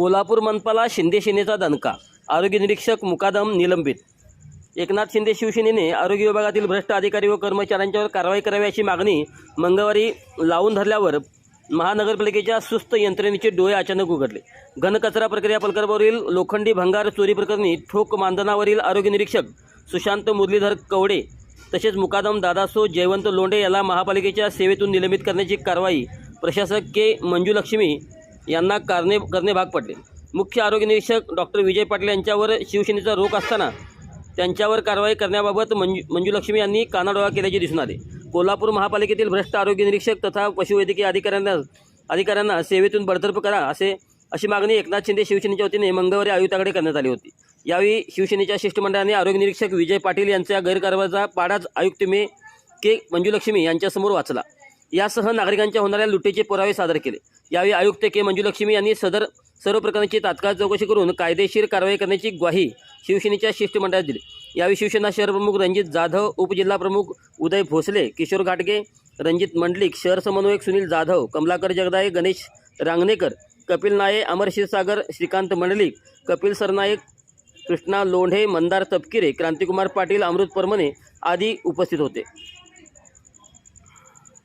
कोल्हापूर मनपाला शिंदे सेनेचा दणका. आरोग्य निरीक्षक मुकादम निलंबित. एकनाथ शिंदे शिवसेनेने आरोग्य विभागातील भ्रष्ट अधिकारी व कर्मचाऱ्यांच्यावर कारवाई करावी अशी मागणी मंगळवारी लावून धरल्यावर महानगरपालिकेच्या सुस्त यंत्रणेचे डोळे अचानक उघडले. घनकचरा प्रक्रिया प्रकल्पावरील लोखंडी भंगार चोरी प्रकरणी ठोक मानधनावरील आरोग्य निरीक्षक सुशांत मुरलीधर कवडे तसेच मुकादम दादासो जयवंत लोंढे याला महापालिकेच्या सेवेतून निलंबित करण्याची कारवाई प्रशासक के मंजुलक्ष्मी यांना कारणे करणे भाग पडले. मुख्य आरोग्य निरीक्षक डॉक्टर विजय पाटील यांच्यावर शिवसेनेचा रोख असताना त्यांच्यावर कारवाई करण्याबाबत मंजू मंजुलक्ष्मी यांनी कानाडोळा केल्याचे दिसून आले. कोल्हापूर महापालिकेतील भ्रष्ट आरोग्य निरीक्षक तथा पशुवैद्यकीय अधिकाऱ्यांना अधिकाऱ्यांना सेवेतून बडतर्फ करा असे अशी मागणी एकनाथ शिंदे शिवसेनेच्या वतीने मंगळवारी आयुक्ताकडे करण्यात आली होती. यावेळी शिवसेनेच्या शिष्टमंडळाने आरोग्य निरीक्षक विजय पाटील यांच्या गैरकारवाचा पाडाच आयुक्त मे के मंजुलक्ष्मी यांच्यासमोर वाचला. यासह नागरिकांच्या होणाऱ्या लुटीचे पुरावे सादर केले. यावेळी आयुक्त के मंजुलक्ष्मी यांनी सदर सर्व प्रकरणाची तात्काळ चौकशी करून कायदेशीर कारवाई करण्याची ग्वाही शिवसेनेच्या शिष्टमंडळात दिली. यावेळी शिवसेना शहरप्रमुख रणजित जाधव उपजिल्हाप्रमुख उदय भोसले किशोर घाटगे रणजित मंडलिक शहर समन्वयक सुनील जाधव कमलाकर जगदाळे गणेश रांगणेकर कपिल नाये अमर क्षीरसागर श्रीकांत मंडलिक कपिल सरनाईक कृष्णा लोंढे मंदार तपकिरे क्रांतिकुमार पाटील अमृत परमने आदी उपस्थित होते.